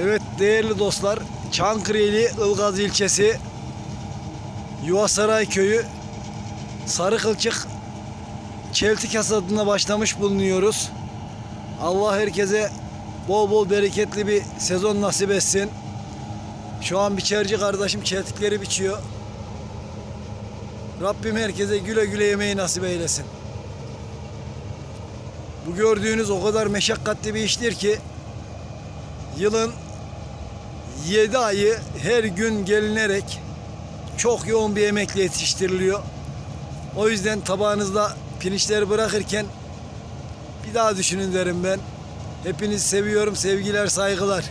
Evet değerli dostlar, Çankırıeli Ilgaz ilçesi Yuvasaray köyü Sarıkılçık Çeltik hasadına başlamış bulunuyoruz. Allah herkese bol bol bereketli bir sezon nasip etsin. Şu an biçerci kardeşim çeltikleri biçiyor. Rabbim herkese güle güle yemeği nasip eylesin. Bu gördüğünüz o kadar meşakkatli bir iştir ki yılın 7 ayı her gün gelinerek çok yoğun bir emekle yetiştiriliyor. O yüzden tabağınızda pirinçleri bırakırken bir daha düşünün derim ben. Hepinizi seviyorum. Sevgiler, saygılar.